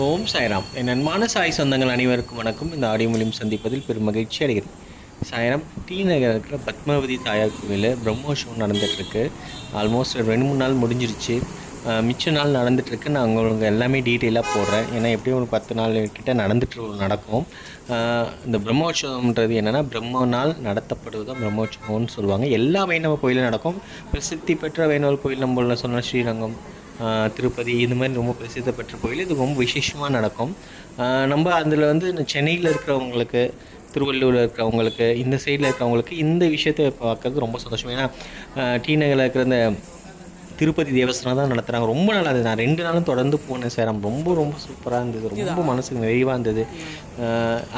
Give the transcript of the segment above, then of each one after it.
ஓம் சாய்ராம். என் அன்பான சாய் சொந்தங்கள் அனைவருக்கும் வணக்கம். இந்த ஆடியோ மூலியம் சந்திப்பதில் பெரும் மகிழ்ச்சி அடைகிறேன். சாய்ராம் டி நகர் இருக்கிற பத்மாவதி தாயார் கோவிலில் பிரம்மோஷம் நடந்துகிட்ருக்கு ஆல்மோஸ்ட் ரெண்டு மூணு நாள் முடிஞ்சிருச்சு. மிச்ச நாள் நடந்துகிட்ருக்கு நான் உங்களுக்கு எல்லாமே டீட்டெயிலாக போடுறேன். ஏன்னா எப்படியும் ஒரு பத்து நாள் கிட்டே நடந்துட்டு நடக்கும். இந்த பிரம்மோற்சவம்ன்றது என்னென்னா பிரம்ம நாள் நடத்தப்படுவது பிரம்மோற்சவம்னு சொல்லுவாங்க. எல்லா வைணவ கோயிலும் நடக்கும். பிரசித்தி பெற்ற வைணவர் கோயில் நம்ம சொன்ன ஸ்ரீரங்கம். திருப்பதி இந்த மாதிரி ரொம்ப பிரசித்த பெற்ற கோயில். இது ரொம்ப விசேஷமாக நடக்கும். நம்ம அதில் வந்து சென்னையில் இருக்கிறவங்களுக்கு திருவள்ளூரில் இருக்கிறவங்களுக்கு இந்த சைடில் இருக்கிறவங்களுக்கு இந்த விஷயத்தை பார்க்கறது ரொம்ப சந்தோஷம். ஏன்னா ஆஹ் டி நகரில் இருக்கிற இந்த திருப்பதி தேவஸ்தானம் தான் நடத்துகிறாங்க ரொம்ப நல்லா இருந்தது. நான் ரெண்டு நாளும் தொடர்ந்து போனேன் சார். ரொம்ப ரொம்ப சூப்பராக இருந்தது. ரொம்ப மனசுக்கு நிறைவாக இருந்தது.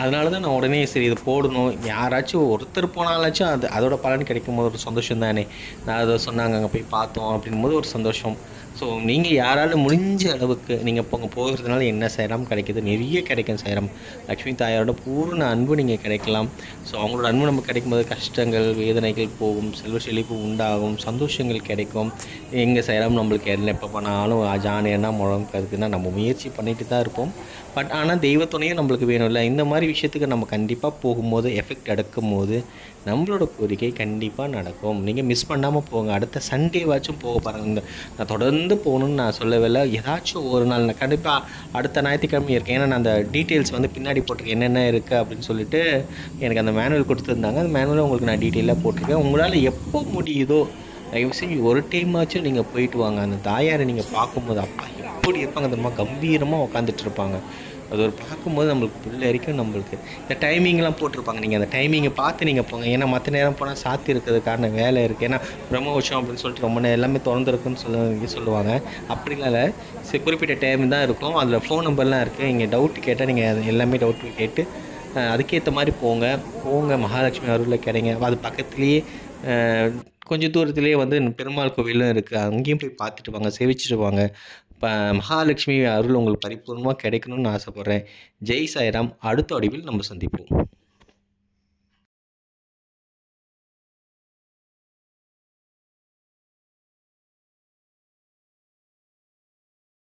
அதனால தான் நான் உடனே சரி இது போடணும். யாராச்சும் ஒருத்தர் போனாலாச்சும் அது அதோட பலன் கிடைக்கும் போது ஒரு சந்தோஷம் தானே. நான் அதை சொன்னாங்க அங்கே போய் பார்த்தோம் அப்படின்னும் போது ஒரு சந்தோஷம். ஸோ நீங்கள் யாராலும் முடிஞ்ச அளவுக்கு நீங்கள் இப்போ அங்கே போகிறதுனால என்ன செய்யலாம் கிடைக்குது? நிறைய கிடைக்கும் செய்யலாம் லக்ஷ்மி தாயாரோட பூர்ண அன்பு நீங்கள் கிடைக்கலாம். ஸோ அவங்களோட அன்பு நமக்கு கிடைக்கும்போது கஷ்டங்கள் வேதனைகள் போகும். செல்வ செழிப்பு உண்டாகும். சந்தோஷங்கள் கிடைக்கும். எங்கே செய்கிறோம் நம்மளுக்கு என்ன எப்போ பண்ணாலும் முழம் முழங்கிறதுக்குன்னா நம்ம முயற்சி பண்ணிட்டு தான் இருப்போம். பட் ஆனால் தெய்வ துணையும் நம்மளுக்கு வேணும்ல இந்த மாதிரி விஷயத்துக்கு நம்ம கண்டிப்பாக போகும்போது எஃபெக்ட் எடுக்கும் போது நம்மளோட கோரிக்கை கண்டிப்பாக நடக்கும். நீங்கள் மிஸ் பண்ணாமல் போங்க. அடுத்த சண்டேவாச்சும் போக பாருங்கள் இந்த நான் தொடர்ந்து போகணுன்னு நான் சொல்லவே இல்லை ஏதாச்சும் ஒரு நாள் நான் கண்டிப்பாக அடுத்த ஞாயிற்றுக்கிழமை இருக்கேன். ஏன்னா நான் அந்த டீட்டெயில்ஸ் வந்து பின்னாடி போட்டிருக்கேன். என்னென்ன இருக்குது அப்படின்னு சொல்லிட்டு எனக்கு அந்த மேனுவல் கொடுத்துருந்தாங்க. அந்த மேனுவலை உங்களுக்கு நான் டீட்டெயிலாக போட்டிருக்கேன். உங்களால் எப்போ முடியுதோ தயவு செஞ்சு ஒரு டைமாச்சும் நீங்கள் போயிட்டு வாங்க. அந்த தாயாரை நீங்கள் பார்க்கும்போது அப்பா எப்படி இருப்பாங்க தெரியுமா கம்பீரமாக உட்காந்துட்டு இருப்பாங்க. அது ஒரு பார்க்கும்போது நம்மளுக்கு பிள்ளை வரைக்கும் நம்மளுக்கு. இந்த டைமிங்லாம் போட்டிருப்பாங்க. நீங்கள் அந்த டைமிங்கை பார்த்து நீங்கள் போங்க. ஏன்னா மற்ற நேரம் போனால் சாத்தி இருக்கிறதுக்கான வேலை இருக்குது ஏன்னா பிரம்மோற்சவம் அப்படின்னு சொல்லிட்டு ரொம்ப நேரம் எல்லாமே திறந்துருக்குன்னு சொல்ல சொல்லுவாங்க. அப்படிலாம் இல்லை. சரி குறிப்பிட்ட டைம் தான் இருக்கும். அதில் ஃபோன் நம்பர்லாம் இருக்குது இங்கே டவுட் கேட்டால் நீங்கள் அது எல்லாமே டவுட் கேட்டு அதுக்கேற்ற மாதிரி போங்க. போங்க. மகாலட்சுமி அருளில் கிடைங்க அது பக்கத்துலேயே கொஞ்சம் தூரத்துலேயே வந்து பெருமாள் கோவிலும் இருக்குது அங்கேயும் போய் பார்த்துட்டு வாங்க சேவிச்சுட்டு வாங்க. இப்போ மகாலட்சுமி அருள் உங்களுக்கு பரிபூர்ணமாக கிடைக்கணும்னு ஆசைப்பட்றேன். ஜெய் சாய்ராம் அடுத்த வடிவில் நம்ம சந்திப்போம்.